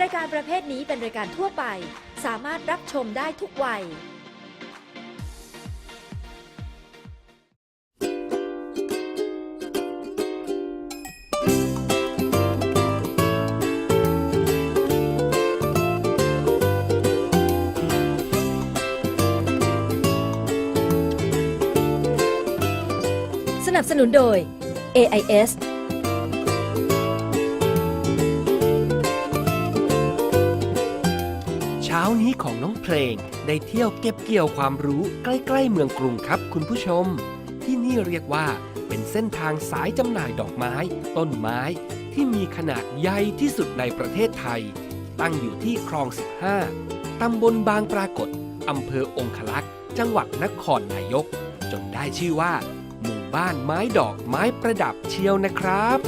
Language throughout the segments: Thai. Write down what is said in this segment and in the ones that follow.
รายการประเภทนี้เป็นรายการทั่วไป สามารถรับชมได้ทุกวัย สนับสนุนโดย AIS ช้านี้ของน้องเพลง ได้เที่ยวเก็บเกี่ยวความรู้ใกล้ ๆ เมืองกรุงครับคุณผู้ชม ที่นี่เรียกว่าเป็นเส้นทางสายจำหน่ายดอกไม้ ต้นไม้ ที่มีขนาดใหญ่ที่สุดในประเทศไทย ตั้งอยู่ที่คลอง 15 ตำบลบางปรากฏอำเภอองคลักษ์จังหวัดนครนายก จนได้ชื่อว่า หมู่บ้านไม้ดอกไม้ประดับเชียวนะครับ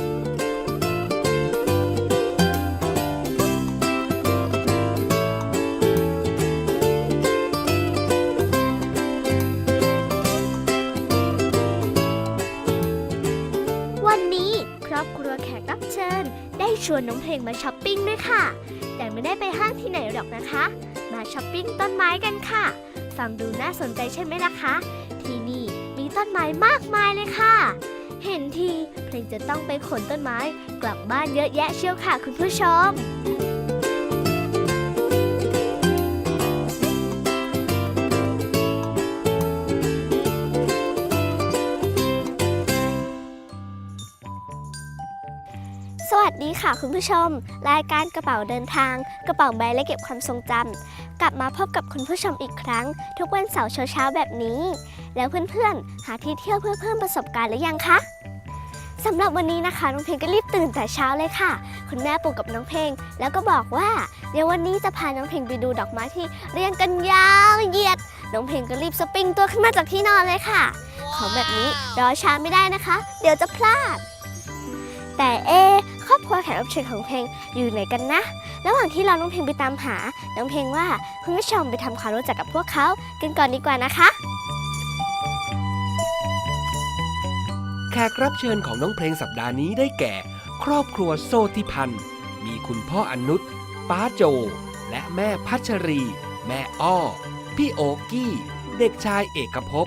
ชวนน้องเพลงมาช้อปปิ้งด้วยค่ะ แต่ไม่ได้ไปห้างที่ไหนหรอกนะคะ มาช้อปปิ้งต้นไม้กันค่ะ ฟังดูน่าสนใจใช่ไหมล่ะคะ ที่นี่มีต้นไม้มากมายเลยค่ะ เห็นทีเพลงจะต้องไปขนต้นไม้กลับบ้านเยอะแยะเชียวค่ะคุณผู้ชม สวัสดีค่ะคุณผู้ชม รายการกระเป๋าเดินทาง กระเป๋าใบและเก็บความทรงจำกลับมาพบกับคุณผู้ชมอีกครั้ง ทุกวันเสาร์เช้าๆแบบนี้ แล้วเพื่อนๆ หาที่เที่ยวเพื่อเพิ่มประสบการณ์หรือยังคะสำหรับวันนี้นะคะน้องเพลงก็รีบตื่นแต่เช้าเลยค่ะ คุณแม่ปลุกกับน้องเพลง แล้วก็บอกว่า เดี๋ยววันนี้จะพาน้องเพลงไปดูดอกไม้ที่เรียงกันยาวเหยียด น้องเพลงก็รีบสปริงตัวขึ้นมาจากที่นอนเลยค่ะ ของแบบนี้รอช้าไม่ได้นะคะ เดี๋ยวจะพลาด แต่เอะค รอบครัวแขกรับเชิญของเพลงอยู่ไหนกันนะ ระหว่างที่เราน้องเพลงไปตามหา น้องเพลงว่าคุณผู้ชมไปทำความรู้จักกับพวกเขากันก่อนดีกว่านะคะ แขกรับเชิญของน้องเพลงสัปดาห์นี้ได้แก่ ครอบครัวโซติพันธ์ มีคุณพ่ออนุชป้าโจ และแม่พัชรี แม่อ้อ พี่โอกี้ เด็กชายเอกภพ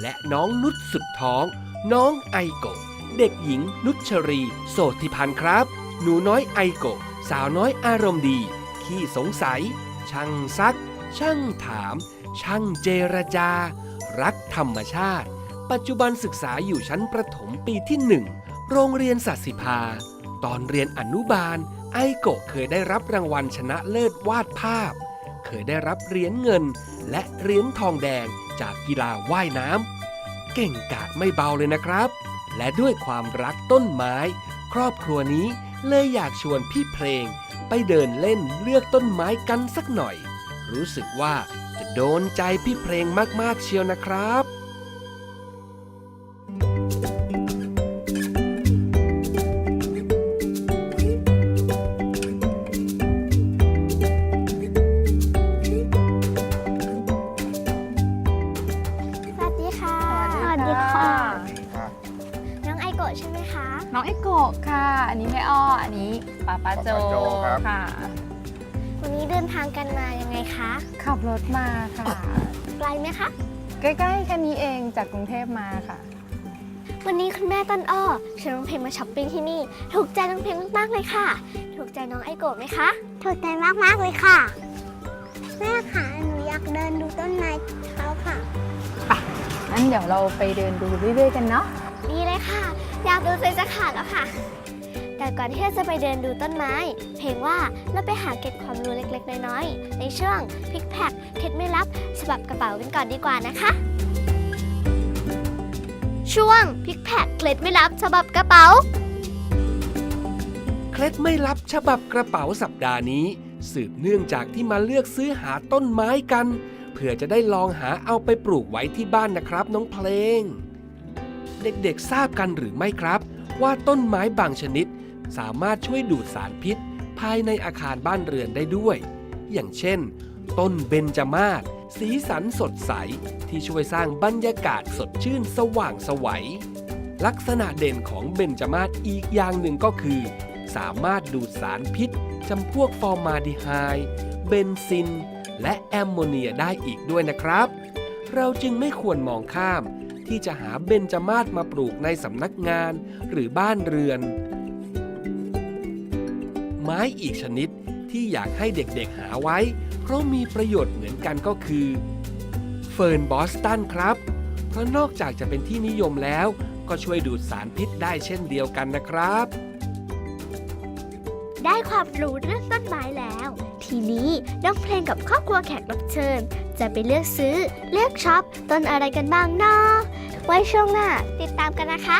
และน้องนุชสุดท้อง น้องไอโกะ เด็กหญิงนุชรี โสติพันธ์ครับ หนูน้อยไอโกะสาวน้อยอารมณ์ดี ขี้สงสัย ช่างซัก ช่างถาม ช่างเจรจา รักธรรมชาติ ปัจจุบันศึกษาอยู่ชั้นประถมปีที่หนึ่งโรงเรียนสัตสิภา ตอนเรียนอนุบาล ไอโกะเคยได้รับรางวัลชนะเลิศวาดภาพ เคยได้รับเหรียญเงิน และเหรียญทองแดงจากกีฬาว่ายน้ำเก่งกาจไม่เบาเลยนะครับ และด้วยความรักต้นไม้ ครอบครัวนี้เลยอยากชวนพี่เพลง ไปเดินเล่นเลือกต้นไม้กันสักหน่อย รู้สึกว่าจะโดนใจพี่เพลงมากๆเชียวนะครับ น้องเอโกะค่ะ อันนี้แม่อ้อ อันนี้ป้าป้าโจป้าโจครับ ค่ะ วันนี้เดินทางกันมายังไงคะขับรถมาค่ะ ไกลไหมคะ ใกล้ๆแค่นี้เองจากกรุงเทพมาค่ะ วันนี้คุณแม่ต้นอ้อชวนน้องเพลงมาช้อปปิ้งที่นี่ ถูกใจน้องเพลงมากๆเลยค่ะ ถูกใจน้องไอโกะไหมคะ ถูกใจมากๆเลยค่ะ แม่ค่ะหนูอยากเดินดูต้นไม้เขาค่ะ งั้นเดี๋ยวเราไปเดินดูเรื่อยๆกันเนาะดีเลยค่ะ อยากดูใจจะขาดแล้วค่ะ แต่ก่อนที่เราจะไปเดินดูต้นไม้ เพลงว่าเราไปหาเก็บความรู้เล็กๆ น้อยๆ ในช่วงพิกแพคเคล็ดไม่ลับฉบับกระเป๋ากันก่อนดีกว่านะคะ ช่วงพิกแพคเคล็ดไม่ลับฉบับกระเป๋า เคล็ดไม่ลับฉบับกระเป๋าสัปดาห์นี้ สืบเนื่องจากที่มาเลือกซื้อหาต้นไม้กัน เพื่อจะได้ลองหาเอาไปปลูกไว้ที่บ้านนะครับน้องเพลง เด็กๆทราบกันหรือไม่ครับ ว่าต้นไม้บางชนิด สามารถช่วยดูดสารพิษ ภายในอาคารบ้านเรือนได้ด้วย อย่างเช่น ต้นเบญจมาศสีสันสดใส ที่ช่วยสร้างบรรยากาศสดชื่นสว่างสวัย ลักษณะเด่นของเบญจมาศอีกอย่างหนึ่งก็คือ สามารถดูดสารพิษจำพวกฟอร์มาดีไฮด์เบนซิน และแอมโมเนียได้อีกด้วยนะครับ เราจึงไม่ควรมองข้าม ที่จะหาเบนจมาศมาปลูกในสำนักงานหรือบ้านเรือน ไม้อีกชนิดที่อยากให้เด็กๆหาไว้ เพราะมีประโยชน์เหมือนกันก็คือ เฟิร์นบอสตันครับ เพราะนอกจากจะเป็นที่นิยมแล้ว ก็ช่วยดูดสารพิษได้เช่นเดียวกันนะครับ ได้ความรู้เรื่องต้นไม้แล้ว ทีนี้น้องเพลงกับครอบครัวแขกรับเชิญ จะไปเลือกซื้อเลือกช็อปต้นอะไรกันบ้างเนาะ ไว้ช่วงหน้าติดตามกันนะคะ